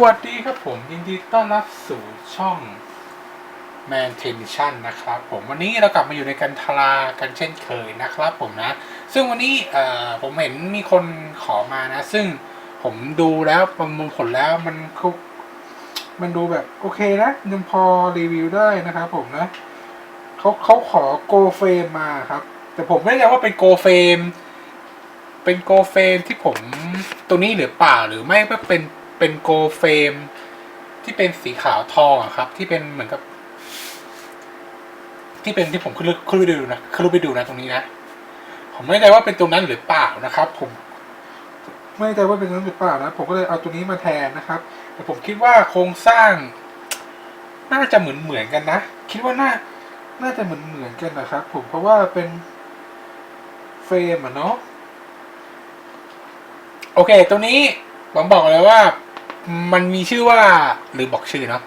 วัสดีครับผมยินดีต้อนรับสู่ช่อง Man Tension นะครับผมวันนี้เรากลับมาอยู่ในกันทรากันเช่นเคยนะครับผมนะ ซึ่งวันนี้ผมเห็นมีคนขอมานะ ซึ่งผมดูแล้วประมวลผลแล้วมันคุกมันดูแบบโอเคนะยังพอรีวิวได้นะครับผมนะเขาเขาขอโกเฟมมาครับ แต่ผมไม่แน่ใจว่าเป็นโกเฟมเป็นโกเฟมที่ผมตัวนี้หรือเปล่าหรือไม่ก็เป็น เป็นโกเฟมที่เป็นสีขาวทองอะครับ ที่เป็นเหมือนกับ ที่เป็นที่ผมขึ้นรูปขึ้นรูปไปดูนะขึ้นรูปไปดูนะตรงนี้นะผมไม่แน่ใจว่าเป็นตรงนั้นหรือเปล่านะครับ ผม ไม่แน่ใจว่าเป็นตรงนั้นหรือเปล่านะผมก็เลยเอาตัวนี้มาแทนนะครับ แต่ผมคิดว่าโครงสร้าง น่าจะเหมือนเหมือนกันนะคิดว่าน่า น่าจะเหมือนเหมือนกันนะครับ ผมเพราะว่าเป็นเฟรมอะเนาะโอเค ตัวนี้ผมบอกเลยว่า มันมีชื่อว่าหรือบอกชื่อเนาะ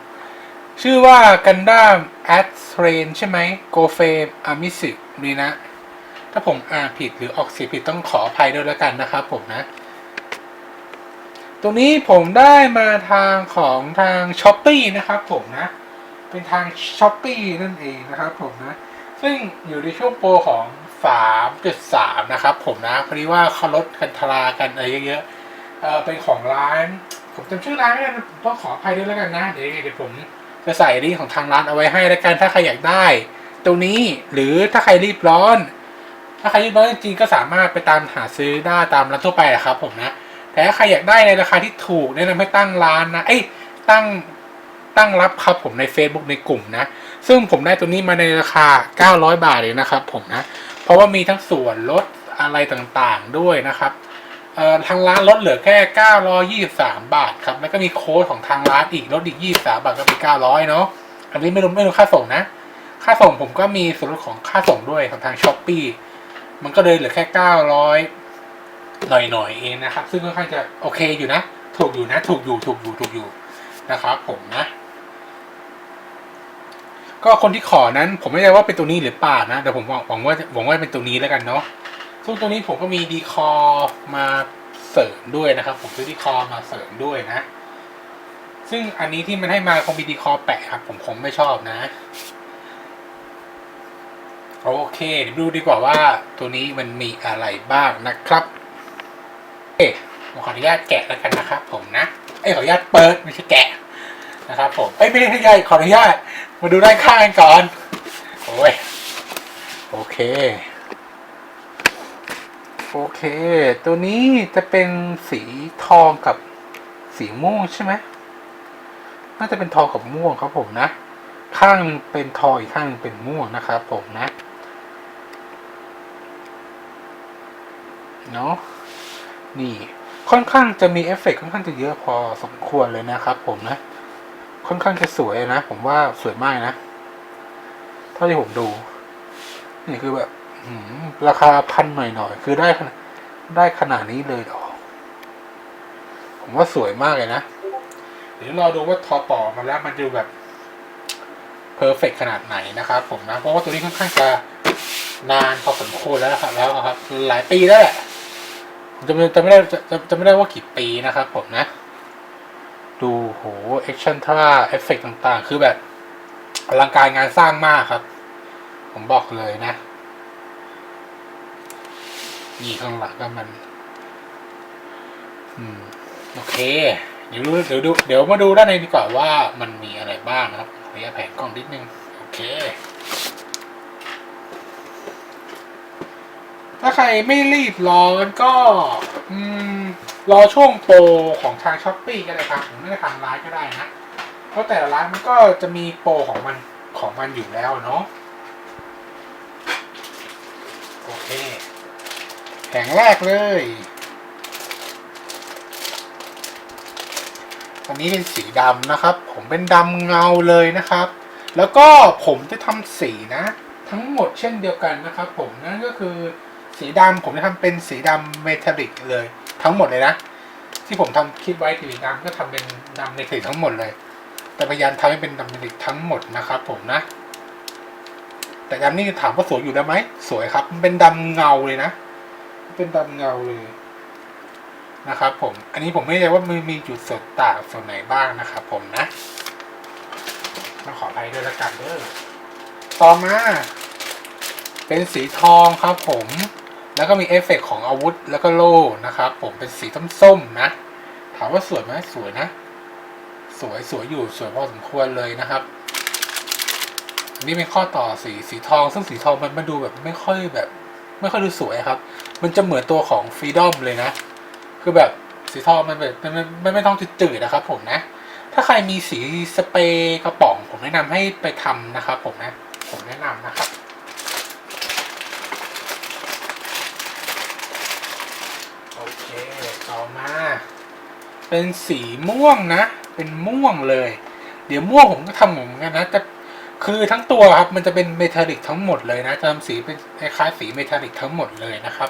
ชื่อว่ากันดั้มแอดเทรนใช่ไหมโกเฟมอามิสึดีนะ ถ้าผมอ่านผิดหรือออกเสียงผิดต้องขออภัยด้วยแล้วกันนะครับผมนะตัวนี้ผมได้มาทางของทางช้อปปีนะครับผมนะ เป็นทางช้อปปีนั่นเองนะครับผมนะ ซึ่งอยู่ในช่วงโปรของ 3.3 นะครับผมนะพอดีว่าเขาลดกันทรากันอะไรเยอะๆเออเป็นของร้าน ผมจำชื่อร้านไม่ได้ผมต้องขออภัยด้วยแล้วกันนะ เดี๋ยวเดี๋ยวผมจะใส่ลิงก์ของทางร้านเอาไว้ให้แล้วกันถ้าใครอยากได้ตัวนี้หรือถ้าใครรีบร้อน ถ้าใครรีบร้อนจริงๆก็สามารถไปตามหาซื้อได้ตามร้านทั่วไปแหละครับผมนะ แต่ถ้าใครอยากได้ในราคาที่ถูกแนะนำให้ตั้งร้านนะเอ้ยตั้งตั้งรับครับผมใน Facebook ในกลุ่มนะ ซึ่งผมได้ตัวนี้มาในราคา 900 บาทเลยนะครับผมนะ เพราะว่ามีทั้งส่วนลดอะไรต่างๆด้วยนะครับ ทางร้านลดเหลือแค่ 923 บาทครับ แล้วก็มีโค้ดของทางร้านอีกลดอีก 23 บาทก็เป็น 900 เนาะ อันนี้ไม่รวมไม่รวมค่าส่งนะ ค่าส่งผมก็มีส่วนลดของค่าส่งด้วยของทางช้อปปีมันก็เลยเหลือแค่ 900 หน่อยๆเองนะครับ ซึ่งค่อนข้างจะโอเคอยู่นะ ถูกอยู่นะ ถูกอยู่ ถูกอยู่ ถูกอยู่นะครับผมนะ ก็คนที่ขอนั้น ผมไม่แน่ว่าเป็นตัวนี้หรือเปล่านะ แต่ผมหวังหวังว่าหวังว่าเป็นตัวนี้แล้วกันเนาะ ซึ่งตัวนี้ผมก็มีดีคอมาเสริมด้วยนะครับ ผมซื้อดีคอมาเสริมด้วยนะ ซึ่งอันนี้ที่มันให้มาคงมีดีคอแปะครับ ผมคงไม่ชอบนะโอเคเดี๋ยวดูดีกว่าว่าตัวนี้มันมีอะไรบ้างนะครับเอ๊ผมขออนุญาตแกะแล้วกันนะครับ ผมนะเอ้ขออนุญาตเปิดไม่ใช่แกะนะครับ ผมเอ้ไม่ใช่ใหญ่ขออนุญาตมาดูด้านข้างกันก่อนโอ้ยโอเค โอเค ตัวนี้จะเป็นสีทองกับสีม่วงใช่ไหมน่าจะเป็นทองกับม่วงครับผมนะ ข้างนึงเป็นทองอีกข้างนึงเป็นม่วงนะครับผมนะเนาะนี่ค่อนข้างจะมีเอฟเฟกต์ค่อนข้างจะเยอะพอสมควรเลยนะครับ ผมนะ ค่อนข้างจะสวยนะ ผมว่าสวยมากนะ เท่าที่ผมดู นี่คือแบบ ราคาพันหน่อยๆ คือได้ได้ขนาดนี้เลยหรอ ผมว่าสวยมากเลยนะ เดี๋ยวรอดูว่าทอต่อมาแล้วมันจะแบบเพอร์เฟกขนาดไหนนะครับผมนะ เพราะว่าตัวนี้ค่อนข้างจะนานพอสมควรแล้วนะครับ แล้วครับหลายปีแล้วแหละจะไม่จะไม่ได้จะจะจะไม่ได้ว่ากี่ปีนะครับผมนะ ดูโหแอคชั่นท่าเอฟเฟกต่างๆ คือแบบอลังการงานสร้างมากครับ ผมบอกเลยนะ นี่ข้างหลังก็มัน อืม โอเค เดี๋ยวดูเดี๋ยวดู เดี๋ยวมาดูด้านในดีกว่าว่ามันมีอะไรบ้างครับขออนุญาตแผงกล้องนิดนึง โอเค ถ้าใครไม่รีบร้อนก็ อืม รอช่วงโปรของทางช้อปปี้ก็ได้ครับผมไม่ได้ทางร้านก็ได้นะ เพราะแต่ละร้านมันก็จะมีโปรของมันของมันอยู่แล้วเนาะโอเค แผงแรกเลยอันนี้เป็นสีดำนะครับ ผมเป็นดำเงาเลยนะครับ แล้วก็ผมจะทำสีนะ ทั้งหมดเช่นเดียวกันนะครับ ผมนั่นก็คือสีดำผมจะทำเป็นสีดำเมทัลลิกเลย ทั้งหมดเลยนะ ที่ผมทำคิดไว้สีดำก็ทำเป็นดำเมทัลลิกทั้งหมดเลย แต่พยายามทำให้เป็นดำเมทัลลิกทั้งหมดนะครับ ผมนะ แต่ดำนี่ถามว่าสวยอยู่แล้วไหมสวยครับมันเป็นดำเงาเลยนะ เป็นดำเงาเลยนะครับ ผม อันนี้ผมไม่แน่ใจว่ามันมีจุดส่วนต่างส่วนไหนบ้างนะครับ ผมนะต้องขออภัยด้วยละกันเด้อต่อมา เป็นสีทองครับผม แล้วก็มีเอฟเฟกต์ของอาวุธแล้วก็โล่นะครับ ผมเป็นสีส้มๆนะ ถามว่าสวยไหมสวยนะ สวยสวยอยู่สวยพอสมควรเลยนะครับอันนี้เป็นข้อต่อสีสีทองซึ่งสีทองมันมาดูแบบไม่ค่อยแบบ ไม่ค่อยดูสวยครับ มันจะเหมือนตัวของฟรีดอมเลยนะ คือแบบสีทองมันแบบมันมันมันไม่ต้องจืดๆนะครับ ผมนะ ถ้าใครมีสีสเปรย์กระป๋อง ผมแนะนำให้ไปทำนะครับ ผมนะ ผมแนะนำนะครับโอเคต่อมา เป็นสีม่วงนะ เป็นม่วงเลย เดี๋ยวม่วงผมก็ทำเหมือนกันนะแต่ คือทั้งตัวครับมันจะเป็นเมทัลลิกทั้งหมดเลยนะจะทำสีเป็นคล้ายสีเมทัลลิกทั้งหมดเลยนะครับ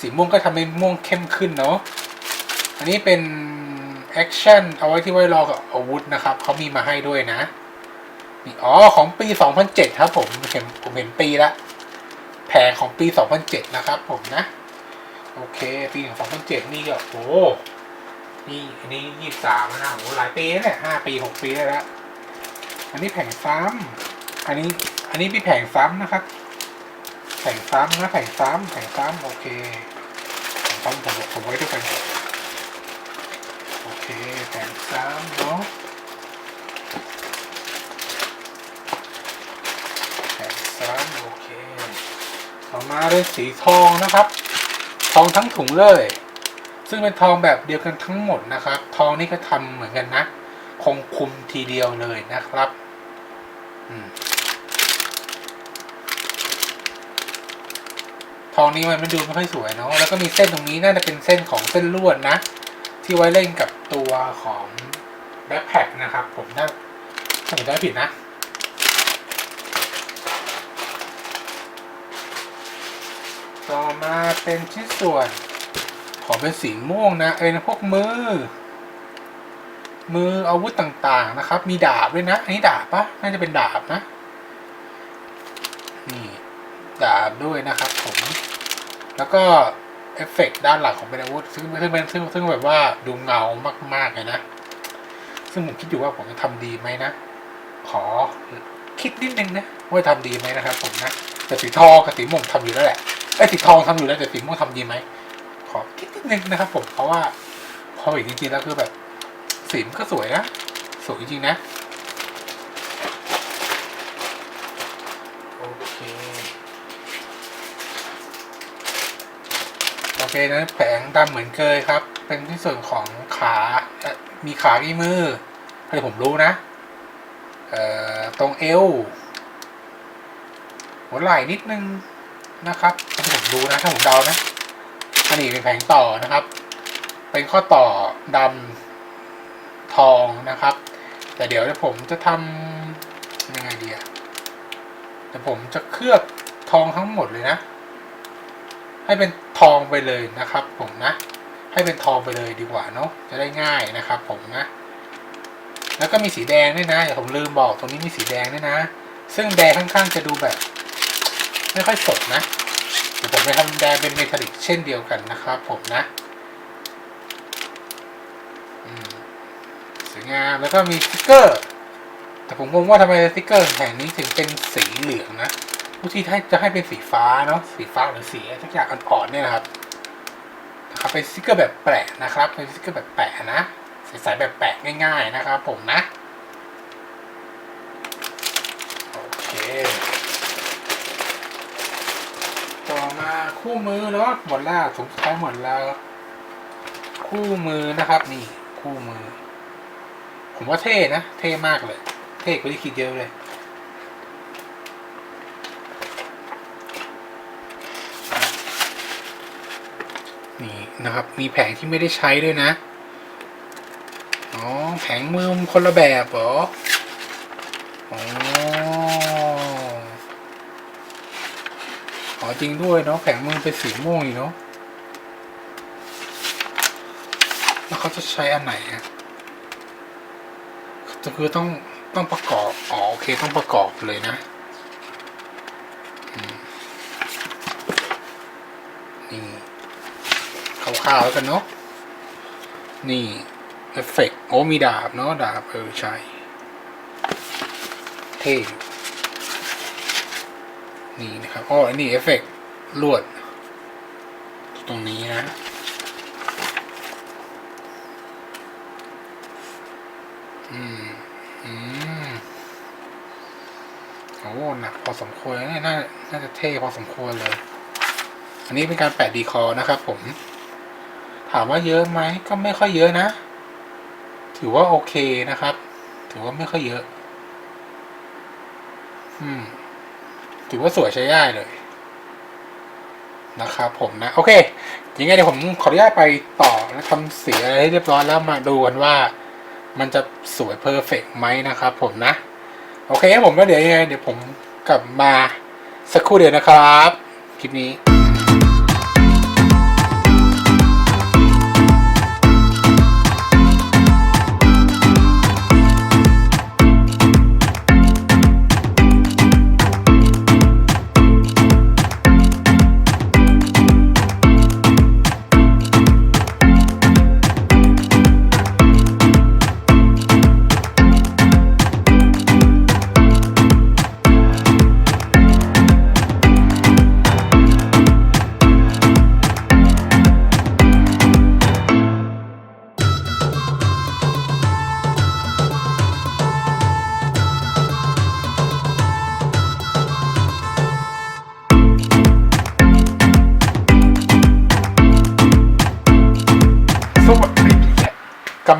สีม่วงก็ทำให้ม่วงเข้มขึ้นเนาะอันนี้เป็นแอคชั่นเอาไว้ที่ไว้รอกับอาวุธนะครับเขามีมาให้ด้วยนะนี่อ๋อของปี 2007 ครับผมเห็นผมเห็นปีละแผงของปี 2007 นะครับผมนะ โอเค ปีของ2007 นี่ก็โอ้โหนี่อันนี้ยี่สามนะโอ้หลายปีแล้วเนี่ยห้าปีหกปีได้แล้วอันนี้แผงซ้ำ อันนี้อันนี้เป็นแผงซ้ำนะครับแผงซ้ำนะแผงซ้ำแผงซ้ำโอเคแผงซ้ำผมผมไว้ด้วยกันก่อนโอเคแผงซ้ำเนาะแผงซ้ำโอเคต่อมาเป็นสีทองนะครับ ทองทั้งถุงเลย ซึ่งเป็นทองแบบเดียวกันทั้งหมดนะครับ ทองนี่ก็ทำเหมือนกันนะ คงคุมทีเดียวเลยนะครับ อืม องนี้มันไม่ดูไม่ค่อยสวยเนาะแล้วก็มีเส้นตรงนี้น่าจะเป็นเส้นของเส้นลวดนะ ที่ไว้เล่นกับตัวของแบ็คแพคนะครับ ผมถ้าถ้าผมจำไม่ผิดนะต่อมาเป็นชิ้นส่วนขอเป็นสีม่วงนะเอ้นะพวกมือ มืออาวุธต่างๆนะครับ มีดาบด้วยนะ อันนี้ดาบปะน่าจะเป็นดาบนะ นี่ ดาบด้วยนะครับผม แล้วก็เอฟเฟกต์ด้านหลังของเป็นอาวุธซึ่งซึ่งเป็นซึ่งซึ่งแบบว่าดูเงามากๆเลยนะ ซึ่งผมคิดอยู่ว่าผมจะทำดีไหมนะ ขอคิดนิดนึงนะว่าจะทำดีไหมนะครับ ผมนะแต่สีทองกับสีม่วงทำอยู่แล้วแหละไอ้สีทองทำอยู่แล้วแต่สีม่วงทำดีไหมขอคิดนิดนึงนะครับ ผมเพราะว่าพอเห็นจริงๆแล้วคือแบบสีมันก็สวยนะสวยจริงๆนะ เคนะแผงดำเหมือนเคยครับ เป็นที่ส่วนของขามีขากี่มือให้ผมรู้นะ เอ่อ ตรงเอวหัวไหล่นิดนึงนะครับถ้าผมรู้นะ ถ้าผมเดานะอันนี้เป็นแผงต่อนะครับ เป็นข้อต่อดำทองนะครับ แต่เดี๋ยวผมจะทำยังไงดีอะเดียวผมจะเคลือบทองทั้งหมดเลยนะ ให้เป็นทองไปเลยนะครับผมนะ ให้เป็นทองไปเลยดีกว่าเนาะจะได้ง่ายนะครับ ผมนะ แล้วก็มีสีแดงด้วยนะอย่าผมลืมบอกตรงนี้มีสีแดงด้วยนะ ซึ่งแดงข้างๆจะดูแบบ ไม่ค่อยสดนะเดี๋ยวผมไปทำแดงเป็นเมทัลลิกเช่นเดียวกันนะครับ ผมนะสวยงามแล้วก็มีสติกเกอร์ แต่ผมงงว่าทำไมสติกเกอร์แห่งนี้ถึงเป็นสีเหลืองนะ ผู้ที่ให้จะให้เป็นสีฟ้าเนาะสีฟ้าหรือสีสักอย่างอ่อนๆเนี่ยนะครับนะครับเป็นสติกเกอร์แบบแปะนะครับเป็นสติกเกอร์แบบแปะนะใสๆแบบแปะง่าย ๆนะครับ ผมนะโอเคต่อมาคู่มือเนาะหมดแล้วสงสัยหมดแล้ว คู่มือนะครับนี่คู่มือ ผมว่าเท่นะ เท่มากเลย เท่กว่าที่คิดเยอะเลย นะครับ มีแผงที่ไม่ได้ใช้ด้วยนะ อ๋อ แผงมือมันคนละแบบเหรอ อ๋ออ๋อจริงด้วยเนาะแผงมือเป็นสีม่วงอีกเนาะแล้วเขาจะใช้อันไหนอะจะคือต้องต้องประกอบ อ๋อโอเคต้องประกอบเลยนะาวแล้วกันเนาะนี่เอฟเฟกโอ้มีดาบเนาะดาบเออใช่เท่นี่นะครับอ๋อนนี้เอฟเฟกลวด ตรงนี้นะอืมอืมโอ้หนักพอสมควรน่าน่าจะเท่พอสมควรเลย อันนี้เป็นการแปะดีคอนะครับผม ถามว่าเยอะไหมก็ไม่ค่อยเยอะนะ ถือว่าโอเคนะครับ ถือว่าไม่ค่อยเยอะ อืม ถือว่าสวยใช้ได้เลยนะครับผมนะ โอเคยังไงเดี๋ยวผมขออนุญาตไปต่อและทำสีอะไรให้เรียบร้อยแล้วมาดูกันว่ามันจะสวยเพอร์เฟกไหมนะครับผมนะ โอเคผมแล้วเดี๋ยวยังไงเดี๋ยวผมกลับมาสักครู่เดียวนะครับ คลิปนี้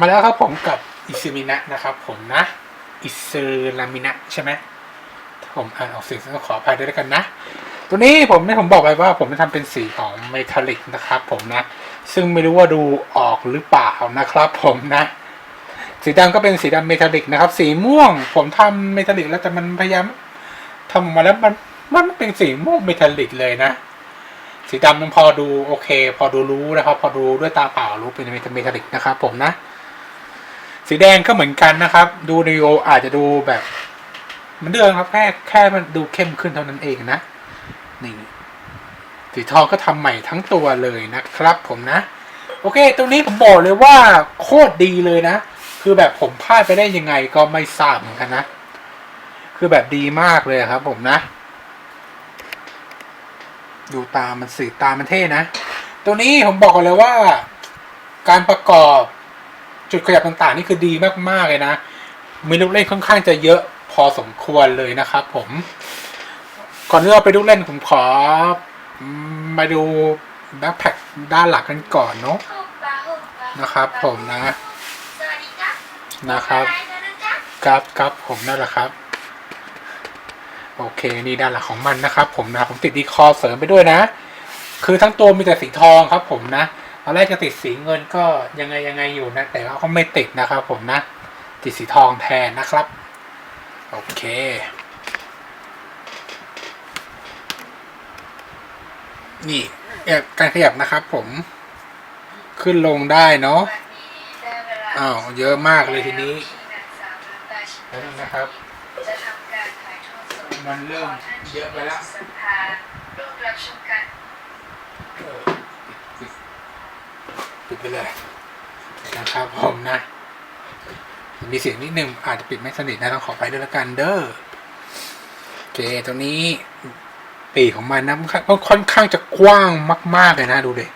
มาแล้วครับผมกับอิซึมินะนะครับผมนะอิซึรามินะใช่ไหมผมอ่านออกเสียงก็ขออภัยด้วยแล้วกันนะ ตัวนี้ผมไม่ผมบอกไปว่าผมจะทำเป็นสีของเมทัลลิกนะครับผมนะ ซึ่งไม่รู้ว่าดูออกหรือเปล่านะครับผมนะ สีดำก็เป็นสีดำเมทัลลิกนะครับ สีม่วง ผมทำเมทัลลิกแล้วแต่มันพยายามทำมาแล้วมันมันเป็นสีม่วงเมทัลลิกเลยนะ สีดำมันพอดูโอเค พอดูรู้นะครับ พอดูด้วยตาเปล่ารู้เป็นเมทัลลิกนะครับผมนะ สีแดงก็เหมือนกันนะครับ ดูในโออาจจะดูแบบมือนเดิมครับแค่แค่มันดูเข้มขึ้นเท่านั้นเองนะนี่สีทองก็ทำใหม่ทั้งตัวเลยนะครับ ผมนะ โอเค ตรงนี้ผมบอกเลยว่าโคตรดีเลยนะ คือแบบผมพลาดไปได้ยังไงก็ไม่ทราบเหมือนกันนะ คือแบบดีมากเลยครับ ผมนะ ดูตามันสีตามันเท่นะ ตัวนี้ผมบอกเลยว่า การประกอบ จุดขยับต่างๆนี่คือดีมากๆเลยนะ มีลูกเล่นค่อนข้างจะเยอะพอสมควรเลยนะครับผม ก่อนที่เราไปลูกเล่นผมขอมาดูแบ็คแพ็คด้านหลังกันก่อนเนาะนะครับ ผมนะ นะครับครับครับผมนั่นแหละครับ โอเคนี่ด้านหลังของมันนะครับ ผมนะผมติดดีคอเสริมไปด้วยนะ คือทั้งตัวมีแต่สีทองครับ ผมนะ ตอนแรกจะติดสีเงินก็ยังไงยังไงอยู่นะ แต่ว่าก็ไม่ติดนะครับผมนะ ติดสีทองแทนนะครับ โอเคนี่แอบการขยับนะครับผมขึ้นลงได้เนาะอ้าวเยอะมากเลยทีนี้แล้วนะครับ มันเริ่มเยอะไปแล้ว เออปิดปิด ไปเลยนะครับผมนะ มีเสียงนิดนึงอาจจะปิดไม่สนิทนะต้องขอไปด้วยละกันเด้อโอเคตรงนี้ปีของมันนะมันค่อนข้างจะกว้างมาก ๆ เลยนะดูดิ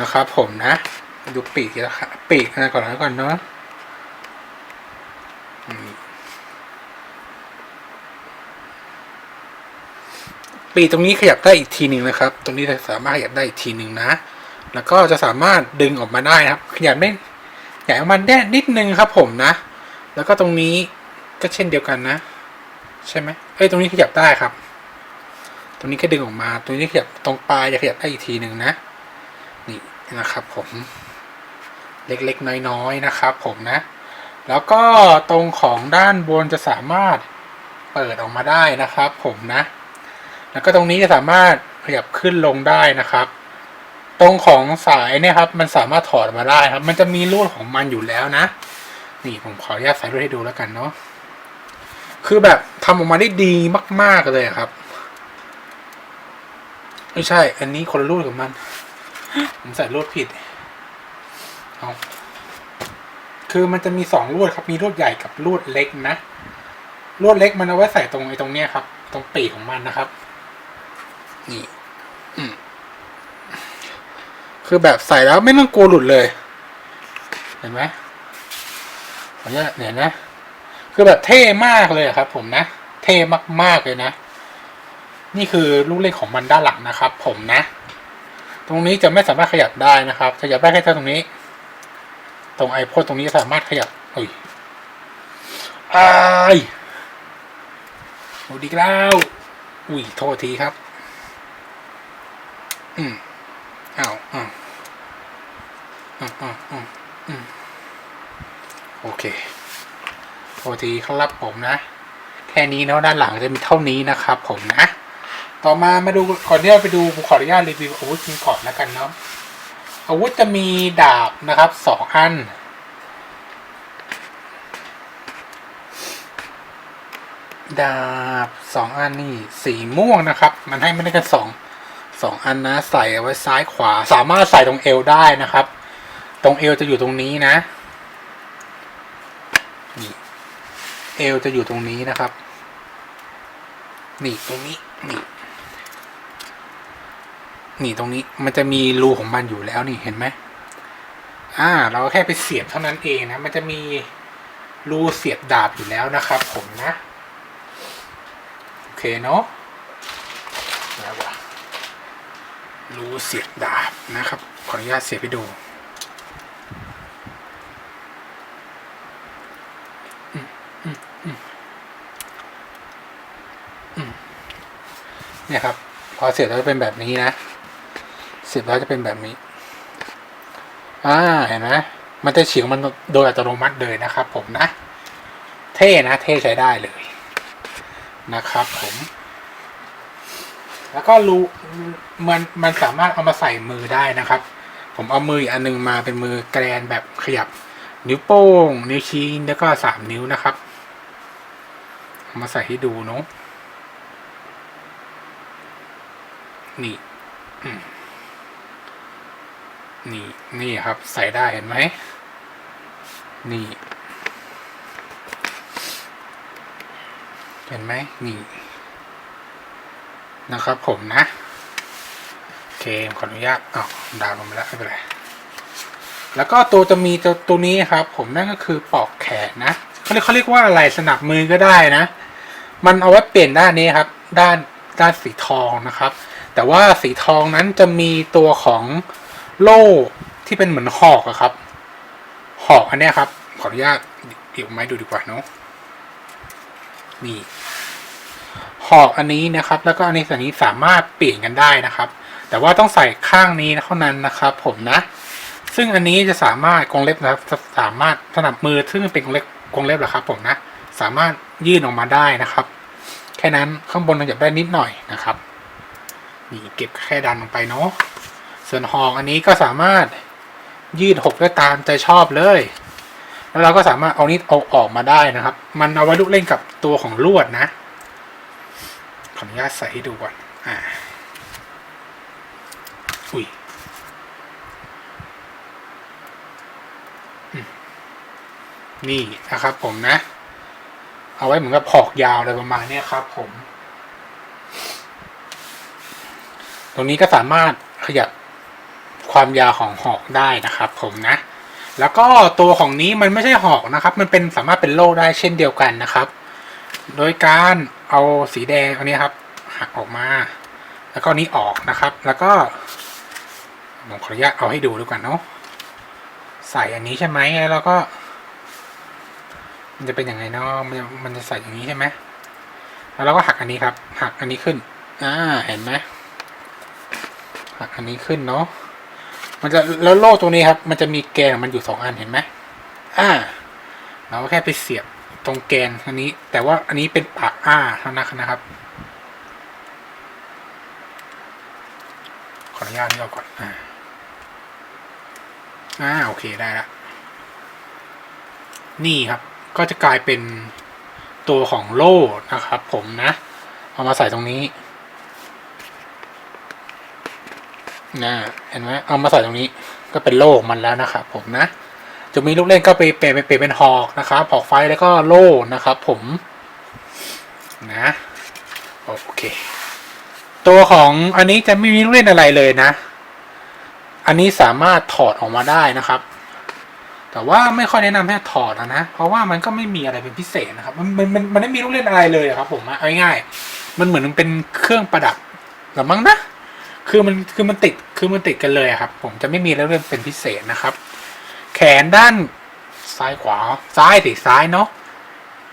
นะครับผมนะ ดูปีกแล้วครับปีกนะก่อนแล้วก่อนเนาะปีตรงนี้ขยับได้อีกทีหนึ่งนะครับ ตรงนี้สามารถขยับได้อีกทีหนึ่งนะ แล้วก็จะสามารถดึงออกมาได้นะครับขยับได้ขยับมันได้นิดนึงครับผมนะ แล้วก็ตรงนี้ก็เช่นเดียวกันนะ ใช่ไหมเอ้ยตรงนี้ขยับได้ครับ ตรงนี้ก็ดึงออกมา ตรงนี้ขยับตรงปลายจะขยับได้อีกทีหนึ่งนะ นี่นะครับผม เล็กๆน้อยๆนะครับผมนะ แล้วก็ตรงของด้านบนจะสามารถเปิดออกมาได้นะครับ ผมนะ แล้วก็ตรงนี้จะสามารถขยับขึ้นลงได้นะครับ ตรงของสายเนี่ยครับ มันสามารถถอดมาได้ครับ มันจะมีรูดของมันอยู่แล้วนะ นี่ผมขออนุญาตใส่รูดให้ดูแล้วกันเนาะคือแบบทำออกมาได้ดีมาก ๆเลยครับ ไม่ใช่ อันนี้คนละรูดกับมัน ผมใส่รูดผิดเอาคือมันจะมีสองลวดครับ มีลวดใหญ่กับลวดเล็กนะลวดเล็กมันเอาไว้ใส่ตรงไอ้ตรงเนี้ยครับ ตรงปีกของมันนะครับ นี่ คือแบบใส่แล้วไม่ต้องกลัวหลุดเลย เห็นไหมขออนุญาตเห็นนะ คือแบบเท่มากเลยครับ ผมนะ เท่มากๆเลยนะ นี่คือลูกเล่นของมันด้านหลังนะครับ ผมนะ ตรงนี้จะไม่สามารถขยับได้นะครับ ขยับได้แค่ตรงนี้ ตรงไอพ่นตรงนี้สามารถขยับอุ้ยอายโอ้ดีแล้ว อุ้ยโทษทีครับ อืม อ้าวอ้าวอ้าวอ้าวอ้าวอืมโอเคโทษทีครับผมนะ แค่นี้เนาะด้านหลังจะมีเท่านี้นะครับผมนะ ต่อมามาดูก่อนที่เราไปดูขออนุญาตรีวิวอาวุธกันก่อนแล้วกันเนาะอาวุธจะมีดาบนะครับสองอันดาบสองอันนี่สีม่วงนะครับ มันให้ไม่ได้กันสอง สองอันนะใส่เอาไว้ซ้ายขวา สามารถใส่ตรงเอวได้นะครับ ตรงเอวจะอยู่ตรงนี้นะนี่เอวจะอยู่ตรงนี้นะครับนี่ตรงนี้นี่นี่ตรงนี้มันจะมีรูของมันอยู่แล้วนี่เห็นไหมอ่า เราแค่ไปเสียบเท่านั้นเองนะ มันจะมีรูเสียบดาบอยู่แล้วนะครับ ผมนะ โอเคเนาะแล้ววะ รู้เสียบดาบนะครับ ขออนุญาตเสียบไปดูเนี่ยครับ พอเสียบแล้วจะเป็นแบบนี้นะ เสียบแล้วจะเป็นแบบนี้ อ่าเห็นไหมมันจะเฉียงมันโดยอัตโนมัติเลยนะครับ ผมนะ เท่นะ เท่ใช้ได้เลยนะครับผม แล้วก็รูมันมันสามารถเอามาใส่มือได้นะครับ ผมเอามืออีกอันหนึงมาเป็นมือแกรนแบบขยับ นิ้วโป้ง นิ้วชี้แล้วก็สามนิ้วนะครับเอามาใส่ให้ดูเนาะนี่นี่นี่ครับ ใส่ได้เห็นไหมนี่ เห็นไหมนี่ นะครับผมนะโอเคขออนุญาตอ้าวดาวลงไปแล้วไม่เป็นไรแล้วก็ตัวจะมีตัวตัวนี้ครับผมนั่นก็คือปอกแขนนะเขาเรียกเขาเรียกว่าอะไรสนับมือก็ได้นะ มันเอาไว้เปลี่ยนด้านนี้ครับ ด้านด้านสีทองนะครับ แต่ว่าสีทองนั้นจะมีตัวของโล่ที่เป็นเหมือนหอกอะครับ หอกอันนี้ครับ ขออนุญาตเดี๋ยวไม้ดูดีกว่าเนาะนี่ หอกอันนี้นะครับ แล้วก็อันนี้สันนี้สามารถเปลี่ยนกันได้นะครับ แต่ว่าต้องใส่ข้างนี้เท่านั้นนะครับ ผมนะ ซึ่งอันนี้จะสามารถกรงเล็บนะครับสามารถสนับมือซึ่งเป็นกรงเล็บกรงเล็บเหรอครับผมนะ สามารถยื่นออกมาได้นะครับ แค่นั้นข้างบนเราจะได้นิดหน่อยนะครับนี่เก็บแค่ดันลงไปเนาะส่วนหอกอันนี้ก็สามารถยืดหกได้ตามใจชอบเลย แล้วเราก็สามารถเอานี้เอาออกมาได้นะครับ มันเอาไว้ลูกเล่นกับตัวของลวดนะ ขออนุญาตใส่ให้ดูก่อน อ่า อุ้ยนี่นะครับผมนะ เอาไว้เหมือนกับผอกยาวอะไรประมาณนี้ครับผม ตรงนี้ก็สามารถขยับความยาวของหอกได้นะครับ ผมนะ แล้วก็ตัวของนี้มันไม่ใช่หอกนะครับ มันเป็นสามารถเป็นโล่ได้เช่นเดียวกันนะครับ โดยการเอาสีแดงอันนี้ครับ หักออกมา แล้วก็นี้ออกนะครับ แล้วก็ผมขออนุญาตเอาให้ดูดูก่อนเนาะใส่อันนี้ใช่ไหมแล้วก็ มันจะเป็นยังไงเนาะมันจะมันจะใส่อย่างนี้ใช่ไหมแล้วเราก็หักอันนี้ครับ หักอันนี้ขึ้นอ่าเห็นไหมหักอันนี้ขึ้นเนาะมันจะแล้วโล่ตรงนี้ครับ มันจะมีแกนมันอยู่สองอันเห็นไหมอ่า เราก็แค่ไปเสียบ ตรงแกนอันนี้ แต่ว่าอันนี้เป็นปากอ้าเท่านั้นนะครับ ขออนุญาตนี่ออกก่อนอ่าอ่าโอเคได้ละนี่ครับก็จะกลายเป็นตัวของโล่นะครับ ผมนะ เอามาใส่ตรงนี้นะเห็นไหมเอามาใส่ตรงนี้ก็เป็นโล่มันแล้วนะครับผมนะ จะมีลูกเล่นก็ไปเปลี่ยนเปลี่ยนเป็นหอกนะครับหอกไฟแล้วก็โล่นะครับผมนะโอเค ตัวของอันนี้จะไม่มีลูกเล่นอะไรเลยนะ อันนี้สามารถถอดออกมาได้นะครับ แต่ว่าไม่ค่อยแนะนำให้ถอดอะนะเพราะว่ามันก็ไม่มีอะไรเป็นพิเศษนะครับมันมันมันมันไม่มีลูกเล่นอะไรเลยครับ ผมเอาง่ายๆมันเหมือนมันเป็นเครื่องประดับหรือมั้งนะคือมันคือมันติดคือมันติดกันเลยครับ ผมจะไม่มีแล้วเรื่องเป็นพิเศษนะครับ แขนด้านซ้ายขวาซ้ายติซ้ายเนาะ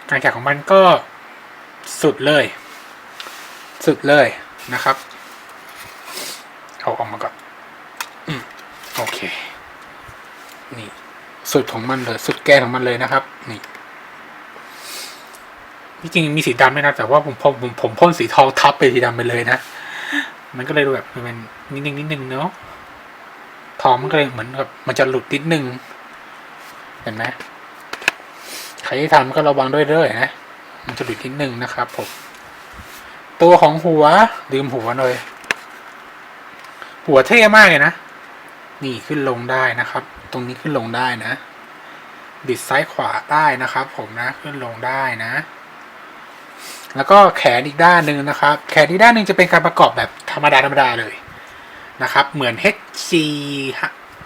การแข่งของมันก็สุดเลย สุดเลยนะครับเอาออกมาก่อนอโอเค นี่ สุดของมันเลย สุดแกนของมันเลยนะครับ นี่ที่จริงมีสีดำด้วยนะ แต่ว่าผมผมผมผมพ่นสีทองทับไปสีดำไปเลยนะ มันก็เลยดูแบบมันนิดนึงนิดนึงเนาะทองมันก็เลยเหมือนกับมันจะหลุดนิดนึง เห็นไหมใครที่ทำก็ระวังด้วยเด้อยนะ มันจะหลุดนิดนึงนะครับผม ตัวของหัวลืมหัวเลย หัวเท่มากเลยนะ นี่ขึ้นลงได้นะครับ ตรงนี้ขึ้นลงได้นะ บิดซ้ายขวาได้นะครับ ผมนะ ขึ้นลงได้นะ แล้วก็แขนอีกด้านหนึ่งนะครับ แขนอีกด้านหนึ่งจะเป็นการประกอบแบบธรรมดาธรรมดาเลยนะครับ เหมือน HG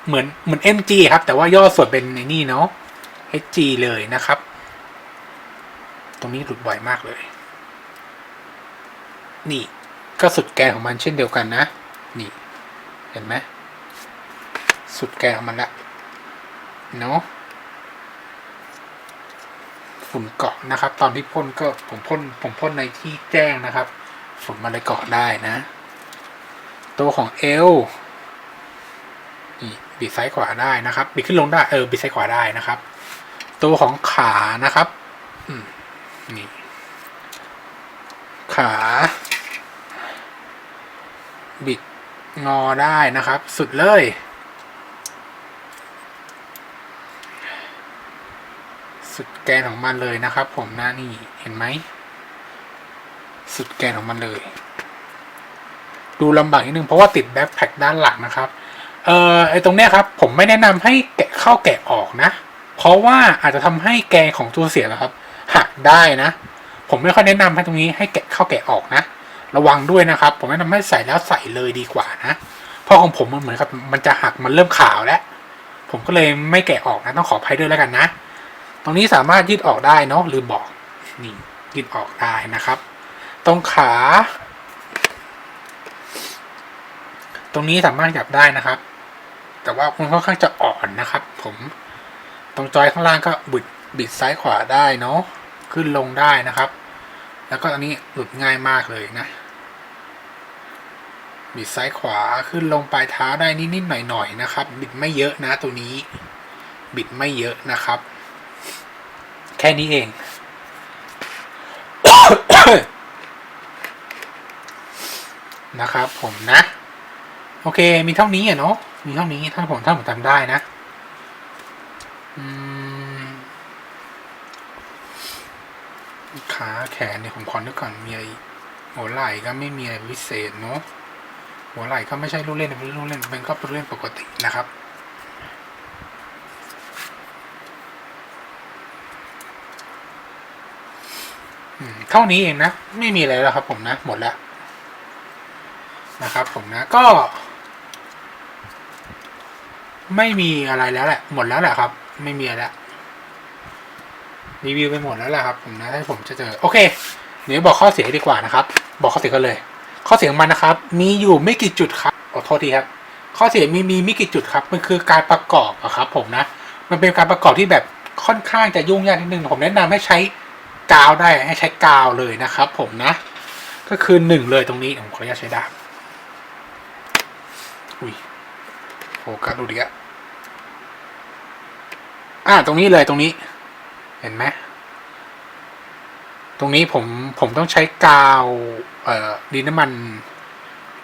เหมือนเหมือน MG ครับ แต่ว่าย่อส่วนเป็นในนี่เนาะ HG เลยนะครับ ตรงนี้หลุดบ่อยมากเลย นี่ก็สุดแกนของมันเช่นเดียวกันนะ นี่ เห็นไหมสุดแกนของมันละเนาะฝุ่นเกาะนะครับ ตอนที่พ่นก็ผมพ่นผมพ่นในที่แจ้งนะครับ ฝุ่นมันเลยเกาะได้นะ ตัวของเอลนี่ บิดซ้ายขวาได้นะครับบิดขึ้นลงได้เออบิดซ้ายขวาได้นะครับ ตัวของขานะครับนี่ขา บิดงอได้นะครับ สุดเลย สุดแกนของมันเลยนะครับ ผมนะนี่เห็นไหมสุดแกนของมันเลย ดูลำบากนิดนึงเพราะว่าติดแบ็คแพ็คด้านหลังนะครับ เออไอตรงเนี้ยครับ ผมไม่แนะนำให้แกะเข้าแกะออกนะ เพราะว่าอาจจะทำให้แกนของตัวเสียนะครับ หักได้นะ ผมไม่ค่อยแนะนำให้ตรงนี้ให้แกะเข้าแกะออกนะ ระวังด้วยนะครับ ผมแนะนำให้ใส่แล้วใส่เลยดีกว่านะ เพราะของผมมันเหมือนกับมันจะหักมันเริ่มขาวแล้ว ผมก็เลยไม่แกะออกนะต้องขออภัยด้วยแล้วกันนะ ตรงนี้สามารถยืดออกได้เนาะลืมบอกนี่ยืดออกได้นะครับ ตรงขาตรงนี้สามารถหยับได้นะครับ แต่ว่ามันค่อนข้างจะอ่อนนะครับ ผมตรงจอยข้างล่างก็บิดบิดซ้ายขวาได้เนาะขึ้นลงได้นะครับ แล้วก็อันนี้หลุดง่ายมากเลยนะบิดซ้ายขวาขึ้นลงปลายเท้าได้นิดๆหน่อยๆนะครับ บิดไม่เยอะนะตัวนี้ บิดไม่เยอะนะครับ แค่นี้เองนะครับผมนะ โอเคมีเท่านี้อะเนาะ มีเท่านี้ถ้าผมถ้าผมจำได้นะขาแขนเนี่ยผมขอนึกก่อนมีอะไรหัวไหล่ก็ไม่มีอะไรพิเศษเนาะหัวไหล่ก็ไม่ใช่ลูกเล่นเป็นลูกเล่นเป็นก็เป็นลูกเล่นปกตินะครับเท่านี้เองนะ ไม่มีอะไรแล้วครับผมนะ หมดแล้วนะครับผมนะก็ ไม่มีอะไรแล้วแหละ หมดแล้วแหละครับ ไม่มีแล้วรีวิวไปหมดแล้วแหละครับผมนะถ้าผมจะเจอโอเคเดี๋ยวบอกข้อเสียดีกว่านะครับ บอกข้อเสียกันเลย ข้อเสียของมันนะครับ มีอยู่ไม่กี่จุดครับขอโทษทีครับ ข้อเสียมีมีไม่กี่จุดครับ มันคือการประกอบอะครับผมนะ มันเป็นการประกอบที่แบบค่อนข้างจะยุ่งยากนิดนึงผมแนะนำให้ใช้กาวได้ให้ใช้กาวเลยนะครับ ผมนะ ก็คือหนึ่งเลยตรงนี้ผมขออนุญาตใช้ดาบอุ้ยโฟกัสดูดิอะอ่าตรงนี้เลยตรงนี้ เห็นไหมตรงนี้ผมผมต้องใช้กาวเอ่อดินน้ำมัน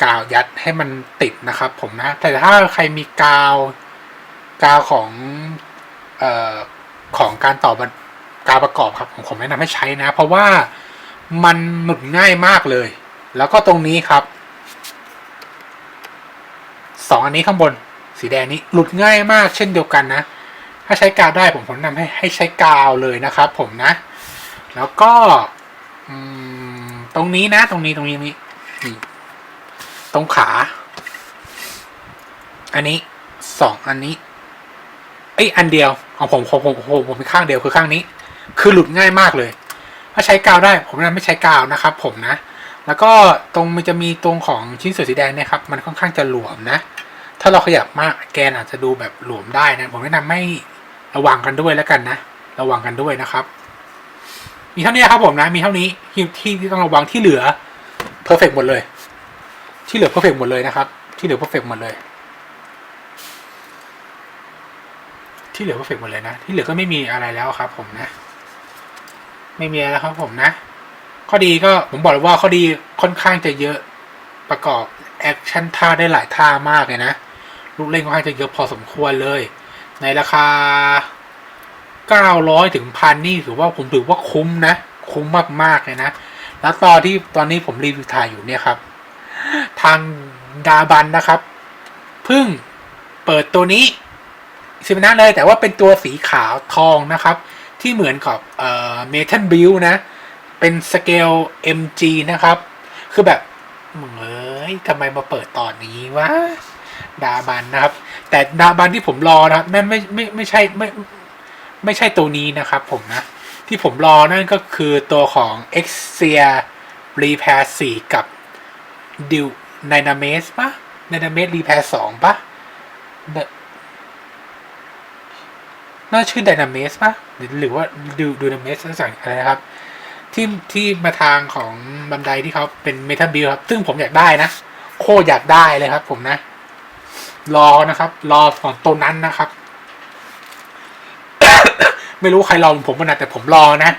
กาวยัดให้มันติดนะครับผมนะ แต่ถ้าใครมีกาวกาวของเอ่อของการต่อกาวประกอบครับผมผมแนะนำให้ใช้นะ เพราะว่ามันหนุดง่ายมากเลย แล้วก็ตรงนี้ครับสองอันนี้ข้างบน สีแดงนี้หลุดง่ายมากเช่นเดียวกันนะ ถ้าใช้กาวได้ผมผมแนะนำให้ให้ใช้กาวเลยนะครับ ผมนะ แล้วก็ตรงนี้นะตรงนี้ตรงนี้นี่ตรงขา อันนี้สองอันนี้เอ้อันเดียวของผมของผมผมผมเป็นข้างเดียวคือข้างนี้ คือหลุดง่ายมากเลย ถ้าใช้กาวได้ ผมแนะนำไม่ใช้กาวนะครับ ผมนะ แล้วก็ตรงมันจะมีตรงของชิ้นส่วนสีแดงเนี่ยครับ มันค่อนข้างจะหลวมนะ ถ้าเราขยับมากแกนอาจจะดูแบบหลวมได้นะ ผมแนะนำไม่ระวังกันด้วยแล้วกันนะ ระวังกันด้วยนะครับ มีเท่านี้ครับผมนะ มีเท่านี้ที่ที่ต้องระวังที่เหลือเพอร์เฟกหมดเลย ที่เหลือเพอร์เฟกหมดเลยนะครับ ที่เหลือเพอร์เฟกหมดเลย ที่เหลือเพอร์เฟกหมดเลยนะ ที่เหลือก็ไม่มีอะไรแล้วครับ ผมนะ ไม่มีอะไรแล้วครับผมนะ ข้อดีก็ผมบอกเลยว่าข้อดีค่อนข้างจะเยอะประกอบแอคชั่นท่าได้หลายท่ามากเลยนะ ลูกเล่นค่อนข้างจะเยอะพอสมควรเลย ในราคา 900 ถึงพันนี่ถือว่าผมถือว่าคุ้มนะ คุ้มมากๆเลยนะ แล้วตอนที่ตอนนี้ผมรีวิวถ่ายอยู่เนี่ยครับ ทางดาบันนะครับ เพิ่งเปิดตัวนี้สิบนะเลย แต่ว่าเป็นตัวสีขาวทองนะครับ ที่เหมือนกับเอ่อเมทัลบิลนะ เป็นสเกล MG นะครับ คือแบบมึงเอ้ยทำไมมาเปิดตอนนี้วะ ดาบันนะครับ แต่ดาบันที่ผมรอนะครับนั่นไม่ไม่ไม่ใช่ไม่ไม่ใช่ตัวนี้นะครับผมนะ ที่ผมรอนั่นก็คือตัวของ x e a Repair 4 กับ d u d y n a m a s ปะ d y n a m a s Repair 2ปะน่าน่าชื่อ d y n a m a s ปะหรือว่า d u d y n a m a s สักอย่างอะไรนะครับ ที่ที่มาทางของบันไดที่เขาเป็นเมทัลบิลครับ ซึ่งผมอยากได้นะ โคอยากได้เลยครับผมนะ รอนะครับ รอของตัวนั้นนะครับ ไม่รู้ใครรอผมกันนะแต่ผมรอนะ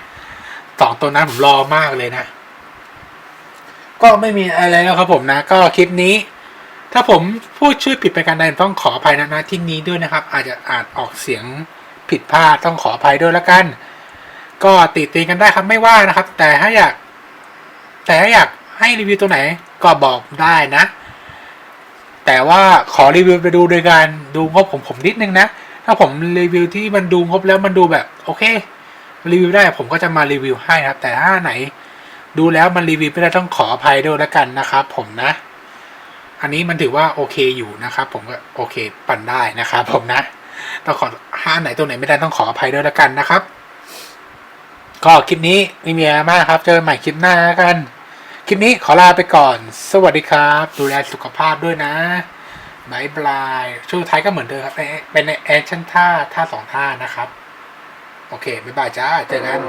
สองตัวนั้นผมรอมากเลยนะ ก็ไม่มีอะไรแล้วครับผมนะ ก็คลิปนี้ ถ้าผมพูดชื่อผิดไปการใดต้องขออภัยนะนะที่นี้ด้วยนะครับ อาจจะอาจออกเสียงผิดพลาดต้องขออภัยด้วยแล้วกัน ก็ติดตีกันได้ครับไม่ว่านะครับ แต่ถ้าอยาก แต่ถ้าอยากให้รีวิวตัวไหนก็บอกได้นะ แต่ว่าขอรีวิวไปดูโดยการดูงบผมผมนิดนึงนะ ถ้าผมรีวิวที่มันดูงบแล้วมันดูแบบโอเครีวิวได้ผมก็จะมารีวิวให้นะครับ แต่ถ้าไหน ดูแล้วมันรีวิวไม่ได้ต้องขออภัยด้วยแล้วกันนะครับผมนะ อันนี้มันถือว่าโอเคอยู่นะครับ ผมก็โอเคปั่นได้นะครับผมนะต้องขอห้าไหนตัวไหนไม่ได้ต้องขออภัยด้วยแล้วกันนะครับ ก็คลิปนี้ไม่มีอะไรมากครับ เจอกันใหม่คลิปหน้าแล้วกัน คลิปนี้ขอลาไปก่อน สวัสดีครับ ดูแลสุขภาพด้วยนะบายบาย ช่วงท้ายก็เหมือนเดิมครับ เป็นแอคชั่นท่าท่าสองท่านะครับ โอเคบายบายจ้า เจอกัน